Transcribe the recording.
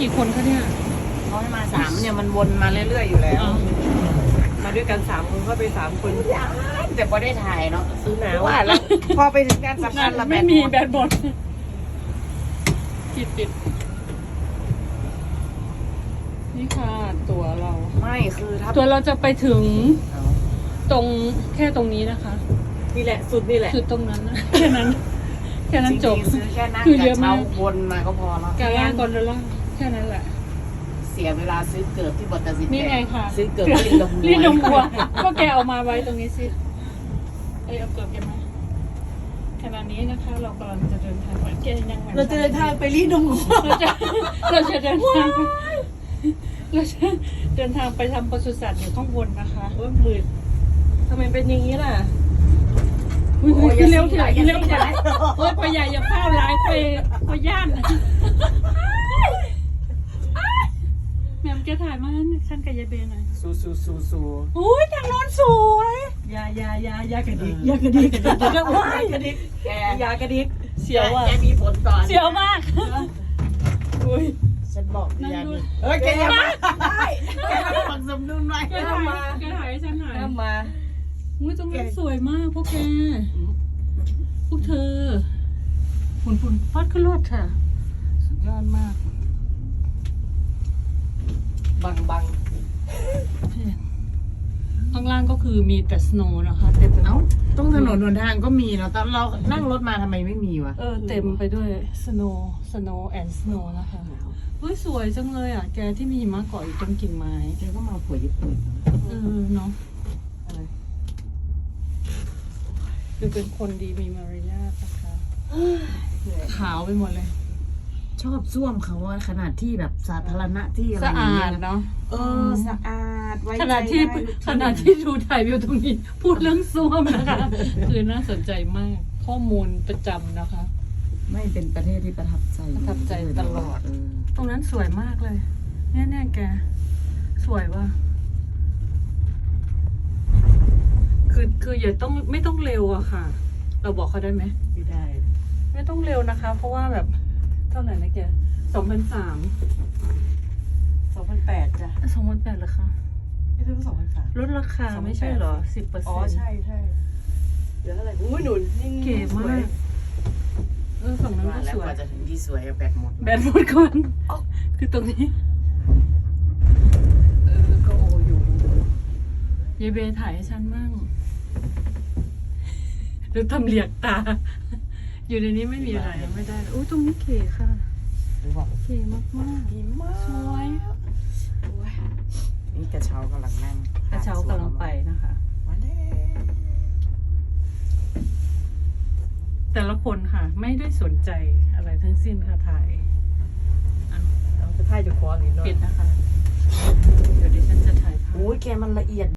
กี่คนคะเนี่ยเขาให้มาสามเนี่ยมันวนมาเรื่อยๆอยู่แล้วอ๋อมาด้วยกันสามคนเข้าไปสามคน แต่พอได้ถ่ายเนาะซื้อหนาวว่าแล้วพอไปถึงการสำคัญละแบไม่ตมีหมดแบตหมดปิดปิดนี่ค่ะตัวเรา ไม่คือถ้าตัวเราจะไปถึง ตรงแค่ตรงนี้นะคะ นี่แหละ สุดนี่แหละคือตรงนั้นนะแค่นั้น แค่นั้นจบริงๆซื้อแค่นั่งคือเยกับอะมาเช้ากวนมาก็พอแล้วการล่างกอนดอลล่าง แค่นั้นแหละ เสียเวลาซื้อเกิดที่บอตสินนี่ไงค่ะ ซื้อเกิดที่ลงรีดนมวัวก็แกเอามาไว้ตรงนี้สิ เอ้ยเอาเกือบแกมาขณะนี้นะคะ เรากำลังจะเดินทางไปแกยังไม่เราจะเดินทางไปรีดนมวัวเราจะเราจะเดินทางไปเราจะเดินทางไปทำปศุสัตว์อยู่ข้างบนนะคะโอ้ยมืดทำไมเป็นอย่างนี้ล่ะอุ้ยขึ้นเร็วขึ้นเร็วขึ้นเร็วโอ้ยพ่อใหญ่อย่าเข้าร้ายไปพ่อย่าน แม่มแกถ่ายมาให้ฉันกับยายเบนหน่อยสู้สู้สู้สู้อุ้ยทางโน้นสวยอยาอยาอยาอยากระดิกอยากระดิกอยากระดิกว้ายกระดิกแกอยากระดิกเสียวอะแกมีผลต่อเสียวมากอุ้ยฉันบอกนั่งอย่าดูดิเอ้ยแกอย่ามาแกต้องฟังสมดุลไว้แกถ่ายแกถ่ายให้ฉันหน่อยห้ามมาอุ้ยตรงนั้นสวยมากพวกแกพวกเธอฝุ่นฝุ่นพัดขึ้นรถค่ะสุดยอดมาก บังบังข้างล่างก็คือมีแต่สโนว์นะคะเต็มไปหมเอ้าดต้องถนนหนทางก็มีเนาะแต่เรานั่งรถมาทำไมไม่มีวะเออเต็มไปด้วยสโนว์สโนว์แอนด์สโนว์นะคะเฮ้ยสวยจังเลยอะ แกที่มีหิมะเกาะอยู่ตรงกิ่งไม้แกก็มาผัวญี่ปุ่นเออเนาะคือเป็นคนดีมีมารยาทนะคะ ขาวไปหมดเลย ชอบส้วมเขาว่าขนาดที่แบบสาธารณะที่อะไรสะอย่างอาเงี้ดยนะเนาะเออสะอาดไว้ขณะที่ขณะที่ดูถ่ายวิวตรงนี้ พูดเรื่องส้วมนะคะ คือน่าสนใจมาก ข้อมูลประจำนะคะ ไม่เป็นประเทศที่ประทับใจประทับใจตลอด เตรงนั้นสวยมากเลย เนี่ยเนี่ยแก สวยว่ะ คือคืออย่าต้องไม่ต้องเร็วอะค่ะ เราบอกเขาได้ไหม ไม่ได้ ไม่ต้องเร็วนะคะ เพราะว่าแบบเท่าไหร่นะแกสองพันสามสองพันแปดจ้ะสองพันแปดเหรอคะไม่ใช่สองพันสามลดราคาไม่ใช่เหรอสิบเปอร์อ๋เซ็อนต์ใช่ใช่เหลือเท่าไหร่อุ้ยหนุนนี่เก๋มากเออฝั่งนั้นว่าก็แล้วสวกยว่าจะถึงที่สวยแบตหมดแบนหมดก่อนคือตรงนี้เออก็โออยู่ยายเบย์ถ่ายให้ฉันมั่งหรือทำเหลียกตา อยู่ในนี้ไม่มีอะไรไม่ได้อุ้ยตรงนี้เก๋ค่ะหรือว่าเก๋มากมากดีมากๆสวยนี่กระเช้ากำลังนั่งกระเช้ากำลังไปนะคะมาเด้แต่ละคนค่ะ ไม่ได้สนใจอะไรทั้งสิ้นค่ะถ่ายเราจะถ่ายจะคอหรือเนาะปิดนะคะ เดี๋ยวดิฉันจะถ่ายภาพโอ้ยแกมันละเอียด